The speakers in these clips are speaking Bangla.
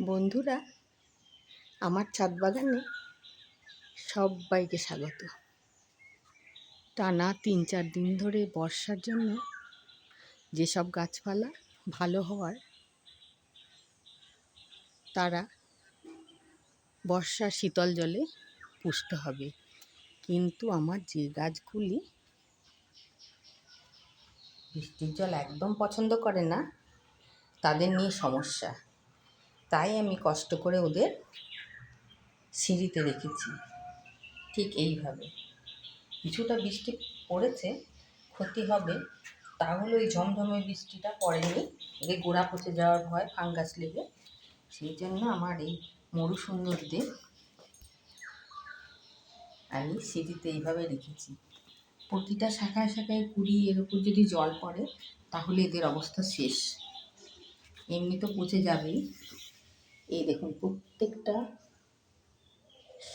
বন্ধুরা, আমার ছাদ বাগানে সবাইকে স্বাগত। টানা তিন চার দিন ধরে বর্ষার জন্য যেসব গাছপালা ভালো হওয়ার, তারা বর্ষার শীতল জলে পুষ্ট হবে। কিন্তু আমার যে গাছগুলি বৃষ্টির জল একদম পছন্দ করে না, তাদের নিয়ে সমস্যা। তাই আমি কষ্ট করে ওদের সিঁড়িতে রেখেছি। ঠিক এইভাবে। কিছুটা বৃষ্টি পড়েছে, ক্ষতি হবে, তাহলে ওই ঝমঝমে বৃষ্টিটা পড়েনি। এদের গোড়া পচে যাওয়ার ভয়, ফাঙ্গাস লেগে। সেই জন্য আমার এই মরু সুন্দরদের আমি সিঁড়িতে এইভাবে রেখেছি। প্রতিটা শাখায় শাখায় কুড়ি, এর উপর যদি জল পড়ে, তাহলে এদের অবস্থা শেষ। এমনি তো পচে যাবেই। এই দেখুন, প্রত্যেকটা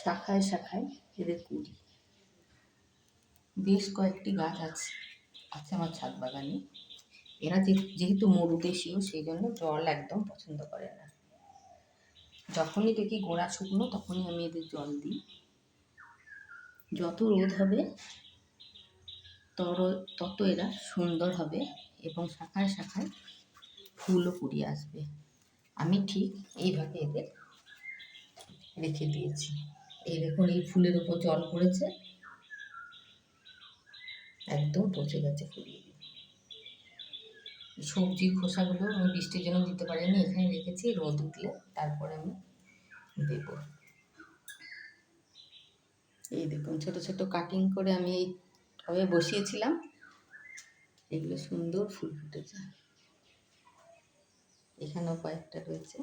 শাখায় শাখায় এদের কুড়ি। বেশ কয়েকটি গাছ আছে আছে আমার ছাদ বাগানে। এরা যেহেতু মরুদেশীয়, সেই জন্য জল একদম পছন্দ করে না। যখনই দেখি গোড়া শুকনো, তখনই আমি এদের জল দিই। যত রোদ হবে, তর, তত এরা সুন্দর হবে এবং শাখায় শাখায় ফুলও কুড়িয়ে আসবে। আমি ঠিক এইভাবে এদের রেখে দিয়েছি। এই দেখুন, এই ফুলের উপর জল পড়েছে। একদম পচে গেছে ফুলিয়ে সবজির খোসাগুলো আমি বৃষ্টির জন্য দিতে পারিনি, এখানে রেখেছি, রোদ উঠলে তারপরে আমি দেব। এই দেখুন, ছোট ছোট কাটিং করে আমি এই বসিয়েছিলাম। এগুলো সুন্দর ফুল ফুটেছে। এখানেও কয়েকটা রয়েছে।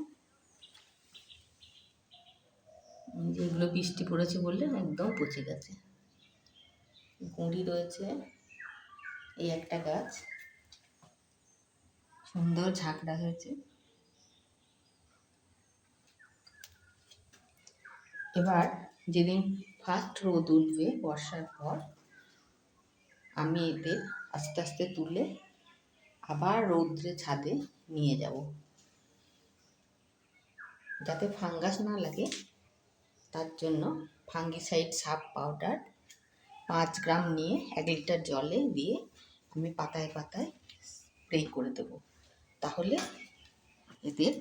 যেগুলো বৃষ্টি পড়েছে বললে একদম পচে গেছে। গুঁড়ি রয়েছে, এই একটা গাছ। সুন্দর ঝাঁকড়া হয়েছে। এবার যেদিন ফার্স্ট রোদ উঠবে বর্ষার পর, আমি এদের আস্তে আস্তে তুলে আবার রৌদ্রে ছাদে নিয়ে যাব। যাতে ফাঙ্গাস না লাগে, তার জন্য ফাঙ্গিসাইড সাপ পাউডার পাঁচ গ্রাম নিয়ে এক লিটার জলে দিয়ে আমি পাতায় পাতায় স্প্রে করে দেব। তাহলে এদের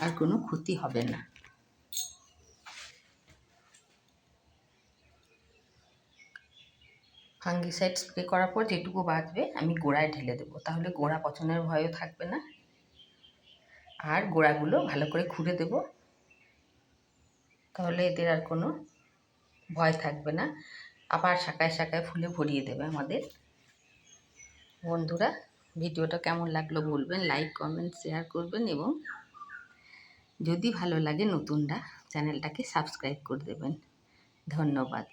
আর কোনো ক্ষতি হবে না। ফাঙ্গিসাইড স্প্রে করার পর যেটুকু বাঁচবে আমি গোড়ায় ঢেলে দেবো। তাহলে গোড়া পচনের ভয়ও থাকবে না। আর গোড়াগুলো ভালো করে খুঁড়ে দেব। তাহলে এদের আর কোনো ভয় থাকবে না। আবার শাখায় শাখায় ফুলে ভরিয়ে দেবে আমাদের। বন্ধুরা, ভিডিওটা কেমন লাগল বলবেন লাইক কমেন্ট শেয়ার করবেন এবং যদি ভালো লাগে নতুনরা, চ্যানেলটাকে সাবস্ক্রাইব করে দেবেন। ধন্যবাদ।